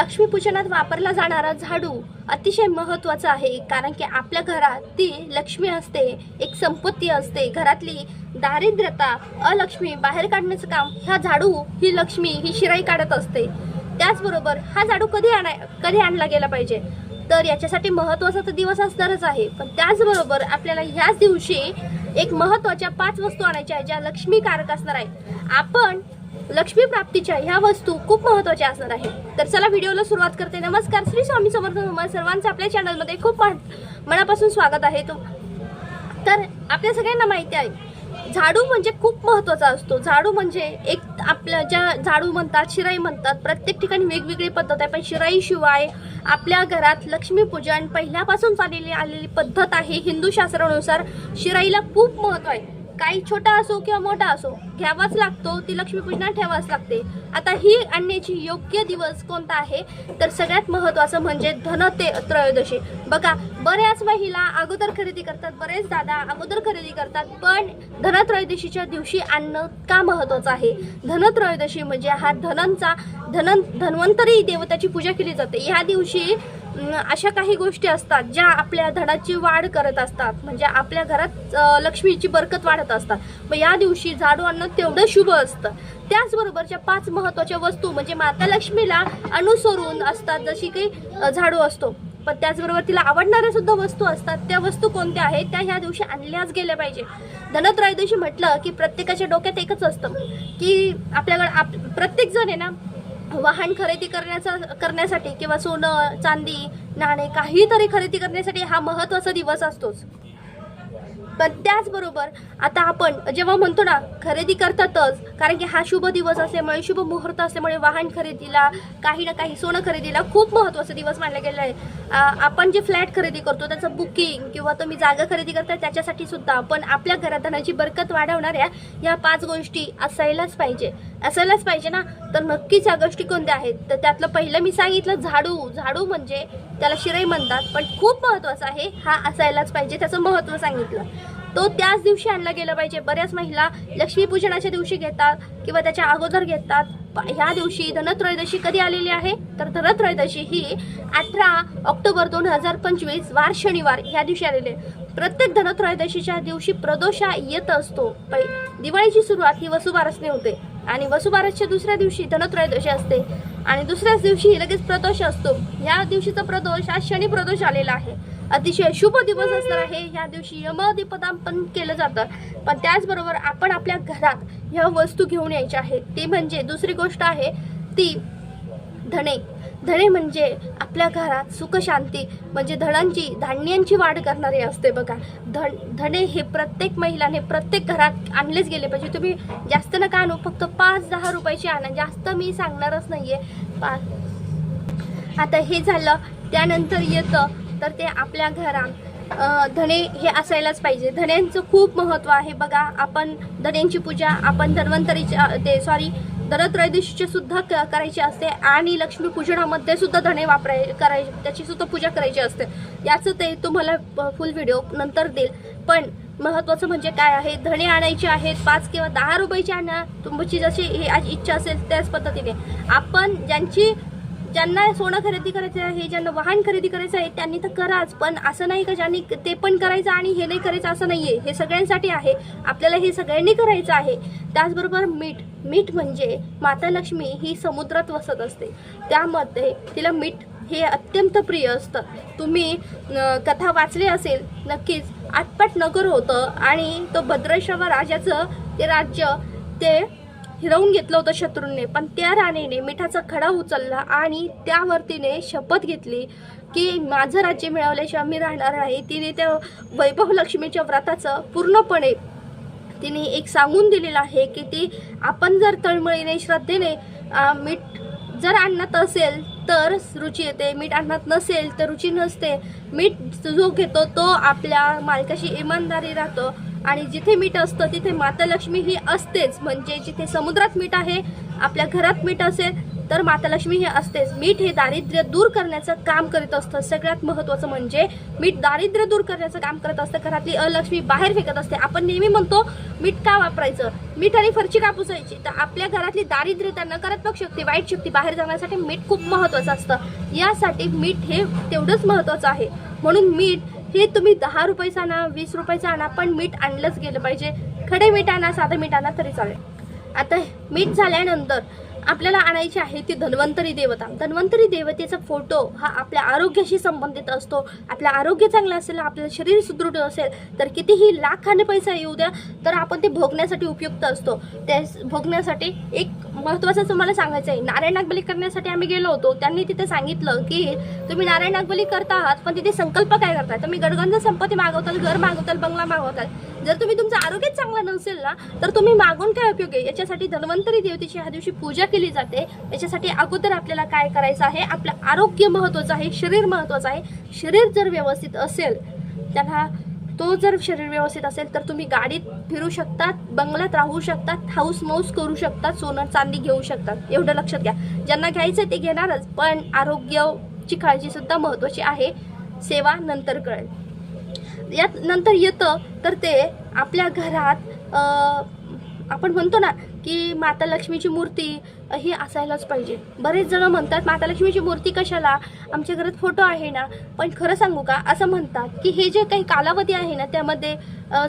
लक्ष्मीपूजनात वापरला जाणारा झाडू अतिशय महत्त्वाचा आहे कारण की आपल्या घरात ती लक्ष्मी असते एक संपत्ती असते. घरातली दारिद्र्यता अलक्ष्मी बाहेर काढण्याचं काम ह्या झाडू ही लक्ष्मी ही शिराई काढत असते. त्याचबरोबर हा झाडू कधी आणाय कधी आणला गेला पाहिजे? तर याच्यासाठी महत्त्वाचा तर दिवस असणारच आहे. पण त्याचबरोबर आपल्याला ह्याच दिवशी एक महत्त्वाच्या पाच वस्तू आणायच्या आहेत ज्या लक्ष्मीकारक असणार आहेत. आपण लक्ष्मी प्राप्तीच्या ह्या वस्तू खूप महत्त्वाच्या असणार आहे तर चला व्हिडिओला सुरुवात करते. नमस्कार श्री स्वामी समर्थ तुम्हाला सर्वांचं आपल्या चॅनलमध्ये खूप मनापासून स्वागत आहे. तो तर आपल्या सगळ्यांना माहिती आहे झाडू म्हणजे खूप महत्त्वाचा असतो. झाडू म्हणजे एक आपल्या ज्या झाडू म्हणतात शिराई म्हणतात प्रत्येक ठिकाणी वेगवेगळी पद्धत आहे. पण शिराईशिवाय आपल्या घरात लक्ष्मीपूजन पहिल्यापासून चाललेली आलेली पद्धत आहे. हिंदू शास्त्रानुसार शिराईला खूप महत्त्व आहे. काही छोटा असो किंवा मोठा असो घ्यावाच लागतो ती लक्ष्मीपूजनात ठेवाच लागते. आता ही आणण्याची योग्य दिवस कोणता आहे? तर सगळ्यात महत्वाचं म्हणजे धन ते त्रयोदशी. बघा बऱ्याच महिला अगोदर खरेदी करतात बरेच दादा अगोदर खरेदी करतात पण धनत्रयोदशीच्या दिवशी आणणं का महत्वाचं आहे? धनत्रयोदशी म्हणजे हा धनंचा धन धन्वंतरी देवताची पूजा केली जाते. ह्या दिवशी अशा काही गोष्टी असतात ज्या आपल्या धडाची वाढ करत असतात. म्हणजे आपल्या घरात लक्ष्मीची बरकत वाढत असतात. मग या दिवशी झाडू आणणं तेवढं शुभ असतं. त्याचबरोबरच्या पाच महत्त्वाच्या वस्तू म्हणजे माता लक्ष्मीला अनुसरून असतात जशी काही झाडू असतो. पण त्याचबरोबर तिला आवडणाऱ्या सुद्धा वस्तू असतात. त्या वस्तू कोणत्या आहेत? त्या ह्या दिवशी आणल्याच गेल्या पाहिजे. धनत्रयोदशी म्हटलं की प्रत्येकाच्या डोक्यात एकच असतं की आपल्याकडं आप प्रत्येक जण आहे ना वाहन खरेदी करण्याचा करण्यासाठी किंवा सोनं चांदी नाणे काहीतरी खरेदी करण्यासाठी हा महत्त्वाचा दिवस असतोच. पण त्याचबरोबर आता आपण जेव्हा म्हणतो ना खरेदी करतातच कारण की हा शुभ दिवस असल्यामुळे शुभ मुहूर्त असल्यामुळे वाहन खरेदीला काही ना काही सोनं खरेदीला खूप महत्त्वाचा दिवस मानला गेला आहे आपण जे फ्लॅट खरेदी करतो त्याचं बुकिंग किंवा तुम्ही जागा खरेदी करता त्याच्यासाठी सुद्धा पण आपल्या घरात धनाची बरकत वाढवणाऱ्या या पाच गोष्टी असायलाच पाहिजे. असायलाच पाहिजे ना. तर नक्कीच या गोष्टी कोणत्या आहेत? तर त्यातलं पहिलं मी सांगितलं झाडू. झाडू म्हणजे त्याला शिराई म्हणतात. पण खूप महत्त्वाचा आहे हा असायलाच पाहिजे. त्याचं महत्त्व सांगितलं. तो त्याच दिवशी आणला गेला पाहिजे. बऱ्याच महिला लक्ष्मीपूजनाच्या दिवशी घेतात किंवा त्याच्या अगोदर घेतात. ह्या दिवशी धनत्रयोदशी कधी आलेली आहे? तर धनत्रयोदशी ही अठरा ऑक्टोबर दोन हजार पंचवीस वार शनिवार ह्या दिवशी आलेली आहे. प्रत्येक धनत्रयोदशीच्या दिवशी प्रदोषा येत असतो. पै दिवाळीची सुरुवात ही वसुबारसने होते. आणि वसुबारसच्या दुसऱ्या दिवशी धनत्रयोदशी असते. आणि दुसऱ्याच दिवशी लगेच प्रदोष असतो. या दिवशीचा प्रदोष आज शनी प्रदोष आलेला आहे. अतिशय शुभ दिवस असणार आहे. या दिवशी यमदीपदान पण केलं जातं. पण त्याचबरोबर आपण आपल्या घरात ह्या वस्तू घेऊन यायच्या आहेत. ती म्हणजे दुसरी गोष्ट आहे ती धणे धणे म्हणजे आपल्या घरात सुखशांती म्हणजे धणांची धान्यांची वाढ करणारी असते बघा. धन धणे हे प्रत्येक महिलाने प्रत्येक घरात आणलेच गेले पाहिजे. तुम्ही जास्त नका आणू फक्त पाच दहा रुपयाची आणा. जास्त मी सांगणारच नाहीये. पाच आता हे झालं त्यानंतर येतं तर ते आपल्या घरात धणे हे असायलाच पाहिजे. धण्यांचं खूप महत्त्व आहे बघा. आपण धण्यांची पूजा आपण धन्वंतरीच्या ते सॉरी धनत्रयोदशीची सुद्धा क- करायची असते आणि लक्ष्मीपूजनामध्ये सुद्धा धणे वापराय कराय त्याची सुद्धा पूजा करायची असते. याचं ते तुम्हाला फुल व्हिडिओ नंतर देईल. पण महत्वाचं म्हणजे काय आहे? धणे आणायचे आहेत पाच किंवा दहा रुपयाची आणा. तुमची जशी ही आज इच्छा असेल त्याच पद्धतीने. आपण ज्यांची ज्यांना सोनं खरेदी करायचं आहे ज्यांना वाहन खरेदी करायचं आहे त्यांनी तर कराच. पण असं नाही का ज्यांनी ते पण करायचं आणि हे नाही करायचं असं नाहीये. हे सगळ्यांसाठी आहे. आपल्याला हे सगळ्यांनी करायचं आहे. त्याचबरोबर मीठ. मीठ म्हणजे माता लक्ष्मी ही समुद्रात वसत असते. त्यामध्ये तिला मीठ हे अत्यंत प्रिय असतं. तुम्ही कथा वाचली असेल नक्कीच आटपाट नगर होतं आणि तो भद्रेश्वर राजाचं ते राज्य ते हिरवून घेतलं होतं शत्रूंनी. पण त्या राणीने मिठाचा खडा उचलला आणि त्यावर तिने शपथ घेतली की माझं राज्य मिळवल्याशिवाय मी राहणार नाही. तिने त्या वैभव लक्ष्मीच्या व्रताचं पूर्णपणे तिने एक सांगून दिलेलं आहे की ती आपण जर तळमळीने श्रद्धेने मीठ जर आणत असेल तर रुची येते मीठ आणत नसेल तर रुची नसते. मीठ जो घेतो तो आपल्या मालकाशी इमानदारी राहतो आणि जिथे मीठ असतं तिथे माता लक्ष्मी ही असतेच. म्हणजे जिथे समुद्रात मीठ आहे आपल्या घरात मीठ असेल तर मातालक्ष्मी हे असतेच. मीठ हे दारिद्र्य दूर करण्याचं काम करीत असतं. सगळ्यात महत्त्वाचं म्हणजे मीठ दारिद्र्य दूर करण्याचं काम करत असतं. घरातली अलक्ष्मी बाहेर फेकत असते. आपण नेहमी म्हणतो मीठ का वापरायचं? मीठ आणि फरची का पुसायची? तर आपल्या घरातली दारिद्र्यता नकारात्मक शक्ती वाईट शक्ती बाहेर जाण्यासाठी मीठ खूप महत्त्वाचं असतं. यासाठी मीठ हे तेवढंच महत्त्वाचं आहे. म्हणून मीठ हे तुम्ही दहा रुपयाचं आणा वीस रुपयाचं आणा पण मीठ आणलंच गेलं पाहिजे. खडे मीठ आणा साधं मीठ आणा तरी चालेल. आता मीठ झाल्यानंतर आपल्याला आणायची आहे ती धन्वंतरी देवता. धन्वंतरी देवतेचा फोटो हा आपल्या आरोग्याशी संबंधित असतो. आपलं आरोग्य चांगलं असेल आपलं शरीर सुदृढ असेल तर कितीही लाखाने पैसा येऊ द्या तर आपण ते भोगण्यासाठी उपयुक्त असतो. त्या भोगण्यासाठी एक महत्त्वाचं तुम्हाला सांगायचं आहे. नारायण नागबली करण्यासाठी आम्ही गेलो होतो. त्यांनी तिथे सांगितलं की तुम्ही नारायण नागबली करता आहात पण तिथे संकल्प काय करताय? तुम्ही गडगंज संपत्ती मागवताल घर मागवताल बंगला मागवताल. जर तुम्ही तुमचं आरोग्यच चांगलं नसेल ना तर तुम्ही मागून काय उपयोग आहे? याच्यासाठी धन्वंतरी देवतेची ह्या दिवशी पूजा केली जाते. याच्यासाठी अगोदर आपल्याला काय करायचं आहे? आपलं आरोग्य महत्वाचं आहे शरीर महत्वाचं आहे. शरीर जर व्यवस्थित असेल त्याला तो जर शरीर व्यवस्थित असेल तर तुम्ही गाडीत फिरू शकतात बंगल्यात राहू शकतात हाऊस मौस करू शकतात सोनं चांदी घेऊ शकतात. एवढं लक्षात घ्या. ज्यांना घ्यायचं ते घेणारच पण आरोग्याची काळजी सुद्धा महत्वाची आहे. सेवा नंतर कळेल. यात नंतर येतं तर ते आपल्या घरात आपण म्हणतो ना की माता लक्ष्मीची मूर्ती ही असायलाच पाहिजे. बरेच जण म्हणतात माता लक्ष्मीची मूर्ती कशाला? आमच्या घरात फोटो आहे ना. पण खरं सांगू का असं म्हणतात की हे जे काही कालावधी आहे ना त्यामध्ये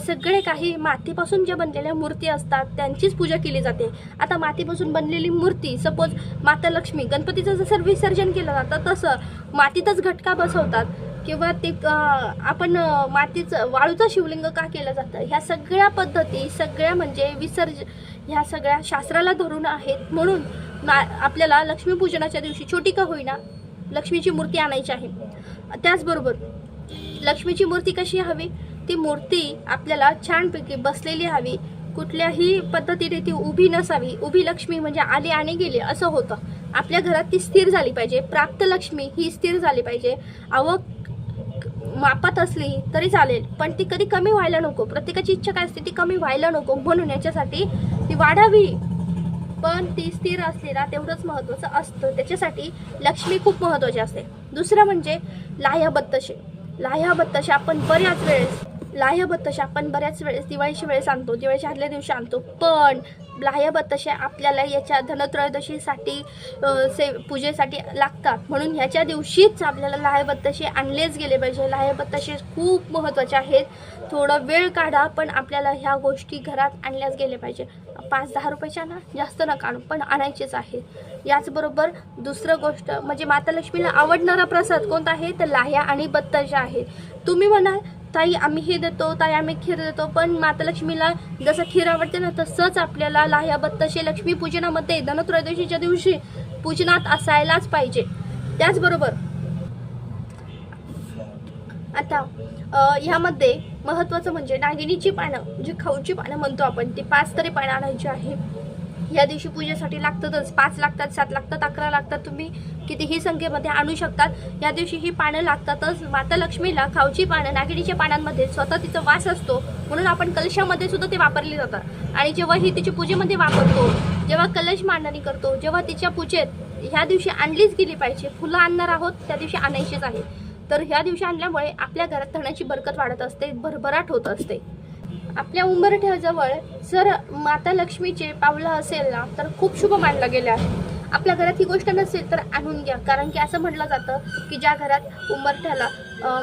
सगळे काही मातीपासून ज्या बनलेल्या मूर्ती असतात त्यांचीच पूजा केली जाते. आता मातीपासून बनलेली मूर्ती सपोज माता लक्ष्मी गणपतीचं जसं विसर्जन केलं जातं तसं मातीतच घटका बसवतात. किंवा ते आपण मातीचं वाळूचं शिवलिंग का केलं जातं? ह्या सगळ्या पद्धती सगळ्या म्हणजे विसर्ज ह्या सगळ्या शास्त्राला धरून आहेत. म्हणून मा आपल्याला लक्ष्मीपूजनाच्या दिवशी छोटी का होईना लक्ष्मीची मूर्ती आणायची आहे. त्याचबरोबर लक्ष्मीची मूर्ती कशी हवी? ती मूर्ती आपल्याला छानपैकी बसलेली हवी. कुठल्याही पद्धतीने ती उभी नसावी. उभी लक्ष्मी म्हणजे आली आणि गेली असं होतं. आपल्या घरात ती स्थिर झाली पाहिजे. प्राप्त लक्ष्मी ही स्थिर झाली पाहिजे. आवक मापात असली तरी चालेल. पण ती कधी कमी व्हायला नको. प्रत्येकाची इच्छा काय असते ती कमी व्हायला नको. म्हणून याच्यासाठी ती वाढावी. पण ती स्थिर असलेला तेवढंच महत्त्वाचं असतं. त्याच्यासाठी लक्ष्मी खूप महत्त्वाची असते. दुसरं म्हणजे लाह्या बत्तशे लाह्या बत्तशे आपण बऱ्याच वेळेस लाह्य बत्तशा आपण बऱ्याच वेळेस दिवाळीच्या वेळेस आणतो दिवाळीच्या आदल्या दिवशी आणतो. पण लाह्य बत्तशे आपल्याला याच्या धनत्रयोदशीसाठी से पूजेसाठी लागतात. म्हणून ह्याच्या दिवशीच आपल्याला लाह्य बत्तशे आणलेच गेले पाहिजे. लाह्य बत्तशे खूप महत्त्वाचे आहेत. थोडा वेळ काढा पण आपल्याला ह्या गोष्टी घरात आणल्याच गेले पाहिजे. पाच दहा रुपयाच्या ना जास्त नका आणू पण आणायचेच आहे याचबरोबर दुसरं गोष्ट म्हणजे माता लक्ष्मीला आवडणारा प्रसाद कोणता आहे? तर लाह्या आणि बत्तशा आहेत. तुम्ही म्हणाल ताई आम्ही हे देतो ताई आम्ही खीर देतो पण माता लक्ष्मीला जसं खीर आवडते ना तसंच आपल्याला लाह्याबत तसे लक्ष्मी पूजनामध्ये धनत्रयोदशीच्या दिवशी पूजनात असायलाच पाहिजे. त्याचबरोबर आता ह्यामध्ये महत्त्वाचं म्हणजे नागिनीची पानं जी खाऊची पानं म्हणतो आपण ती पाच तरी पानं आणायची आहे. या दिवशी पूजेसाठी लागतातच. पाच लागतात सात लागतात अकरा लागतात. तुम्ही कितीही संख्येमध्ये आणू शकतात. या दिवशी ही पानं लागतातच. माता लक्ष्मीला खाऊची पानं नागिणीच्या पानांमध्ये स्वतः तिचा वास असतो. म्हणून आपण कलशामध्ये सुद्धा ते वापरली जातात. आणि जेव्हा ही तिच्या पूजेमध्ये वापरतो जेव्हा कलश मांडणी करतो जेव्हा तिच्या पूजेत ह्या दिवशी आणलीच गेली पाहिजे फुलं आणणार आहोत त्या दिवशी आणायचीच आहे. तर ह्या दिवशी आणल्यामुळे आपल्या घरात धनाची बरकत वाढत असते भरभराट होत असते. आपल्या उंबरठ्याजवळ जर माता लक्ष्मीचे पावलं असेल ना तर खूप शुभ मानलं गेलं आहे. आपल्या घरात ही गोष्ट नसेल तर आणून घ्या. कारण की असं म्हटलं जातं की ज्या घरात उंबरठ्याला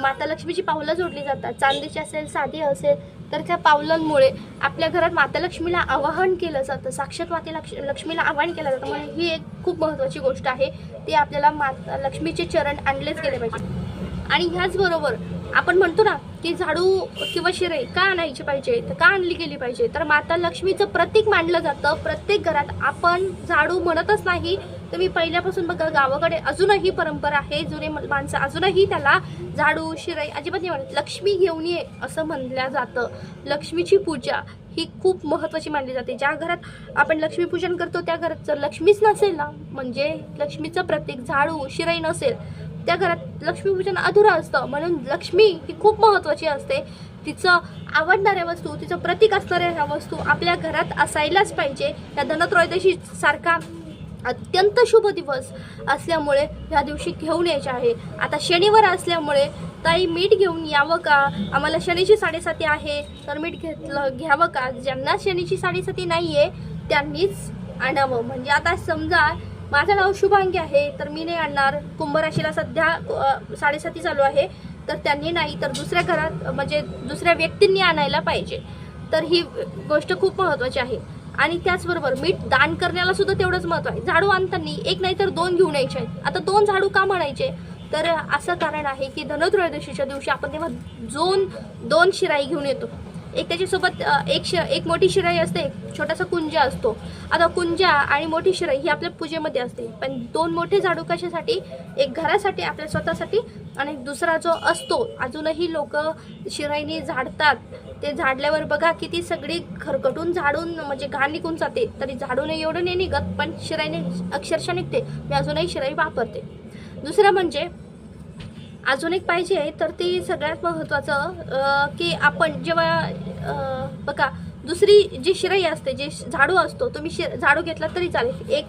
माता लक्ष्मीची पावलं जोडली जातात चांदीची असेल साधी असेल तर त्या पावलांमुळे आपल्या घरात माता लक्ष्मीला आवाहन केलं जातं साक्षात माती लक्ष लक्ष्मीला आवाहन केलं जातं. म्हणून ही एक खूप महत्त्वाची गोष्ट आहे. ती आपल्याला माता लक्ष्मीचे चरण आणलेच गेले पाहिजे. आणि ह्याचबरोबर आपण म्हणतो ना की झाडू किंवा शिरे का आणायची पाहिजे? तर का आणली गेली पाहिजे? तर माता लक्ष्मीचं प्रतीक मानलं जातं. प्रत्येक घरात आपण झाडू म्हणतच नाही. तर मी पहिल्यापासून बघा गावाकडे अजूनही परंपरा आहे. जुने माणसं अजूनही त्याला झाडू शिराई अजिबात नाही म्हणत. लक्ष्मी घेऊन ये असं म्हणलं जातं. लक्ष्मीची पूजा ही खूप महत्त्वाची मानली जाते. ज्या घरात आपण लक्ष्मीपूजन करतो त्या घरात जर लक्ष्मीच नसेल ना म्हणजे लक्ष्मीचं प्रतीक झाडू शिराई नसेल त्या घरात लक्ष्मीपूजन अधुरं असतं. म्हणून लक्ष्मी ही खूप महत्त्वाची असते. तिचं आवडणाऱ्या वस्तू तिचं प्रतीक असणाऱ्या ह्या वस्तू आपल्या घरात असायलाच पाहिजे. या धनत्रयोदशी सारखा अत्यंत शुभ दिवस असल्यामुळे ह्या दिवशी घेऊन यायचे आहे. आता शनिवार असल्यामुळे ताई मीठ घेऊन यावं का? आम्हाला शनीची साडेसाती आहे तर मीठ घेतलं घ्यावं का? ज्यांना शनीची साडेसाती नाही आहे त्यांनीच आणावं. म्हणजे आता समजा माझं नाव शुभांगी आहे तर मी नाही आणणार. कुंभराशीला सध्या साडेसाती चालू आहे. तर त्यांनी नाही तर दुसऱ्या घरात म्हणजे दुसऱ्या व्यक्तींनी आणायला पाहिजे. तर ही गोष्ट खूप महत्त्वाची आहे. आणि त्याचबरोबर मीठ दान करण्याला सुद्धा तेवढंच महत्त्व आहे. झाडू आणताना एक नाही तर दोन घेऊन यायचे आहेत. आता दोन झाडू का म्हणायचे? तर असं कारण आहे की धनत्रयोदशीच्या दिवशी आपण तेव्हा दोन दोन शिराई घेऊन येतो. एक त्याच्यासोबत एक श एक मोठी शिराई असते एक छोटासा कुंजा असतो. आता कुंजा आणि मोठी शिराई ही आपल्या पूजेमध्ये असते. पण दोन मोठे झाडू कशासाठी? एक घरासाठी आपल्या स्वतःसाठी आणि दुसरा जो असतो अजूनही लोक शिराईने झाडतात. ते झाडल्यावर बघा किती सगळी खरकटून झाडून म्हणजे घाण निघून जाते. तरी झाडून एवढं नाही निघत पण शिराईने अक्षरशः निघते. मी अजूनही शिराई वापरते. दुसरं म्हणजे अजून एक पाहिजे तर ते सगळ्यात महत्त्वाचं की आपण जेव्हा बघा दुसरी जी शिराई असते जे झाडू असतो तुम्ही शि झाडू घेतला तरी चालेल. एक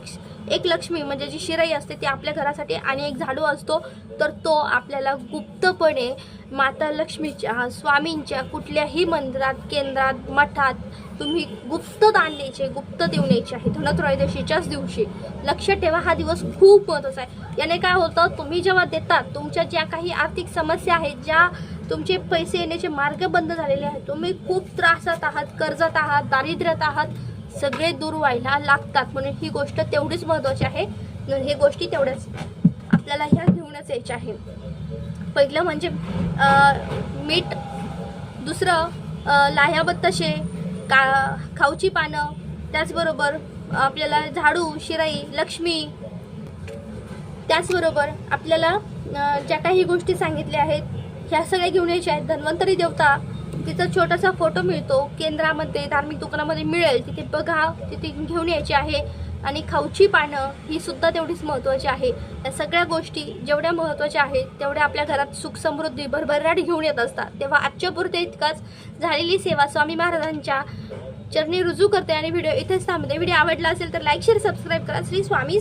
एक लक्ष्मी म्हणजे जी शिराई असते ती आपल्या घरासाठी आणि एक झाडू असतो तर तो आपल्याला गुप्तपणे माता लक्ष्मीच्या स्वामींच्या कुठल्याही मंदिरात केंद्रात मठात तुम्ही गुप्त दान द्यायचे गुप्त देऊन यायचे आहे. धनत्रयोदशीच्याच दिवशी. लक्ष ठेवा हा दिवस खूप महत्त्वाचा आहे. याने काय होतं तुम्ही जेव्हा देतात तुमच्या ज्या काही आर्थिक समस्या आहेत ज्या तुमचे पैसे येण्याचे मार्ग बंद झालेले आहेत. तुम्ही खूप त्रासात आहात कर्जात आहात दारिद्र्यात आहात. सगळे दूर व्हायला लागतात म्हणून ही गोष्ट तेवढीच महत्त्वाची आहे. हे गोष्टी तेवढ्याच आपल्याला ह्या घेऊनच यायच्या आहे. पहिलं म्हणजे मीठ. दुसरं लाह्याबत्तशे का खाऊची पानं. त्याचबरोबर आपल्याला झाडू शिराई लक्ष्मी. त्याचबरोबर आपल्याला ज्या काही गोष्टी सांगितल्या आहेत ह्या सगळ्या घेऊन यायच्या आहेत. धन्वंतरी देवता तिचा छोटासा फोटो मिळतो. केंद्रामध्ये धार्मिक दुकानामध्ये मिळेल. तिथे बघा तिथे घेऊन यायची आहे. आणि खाऊची पानं ही सुद्धा तेवढीच महत्त्वाची आहे. या सगळ्या गोष्टी जेवढ्या महत्त्वाच्या आहेत तेवढ्या आपल्या घरात सुख समृद्धी भरभराट घेऊन येत असतात. तेव्हा आजच्या पुरते इतकाच. झालेली सेवा स्वामी महाराजांच्या चरणी रुजू करते आणि व्हिडिओ इथेच थांबते. व्हिडिओ आवडला असेल तर लाईक शेअर सबस्क्राईब करा. श्री स्वामी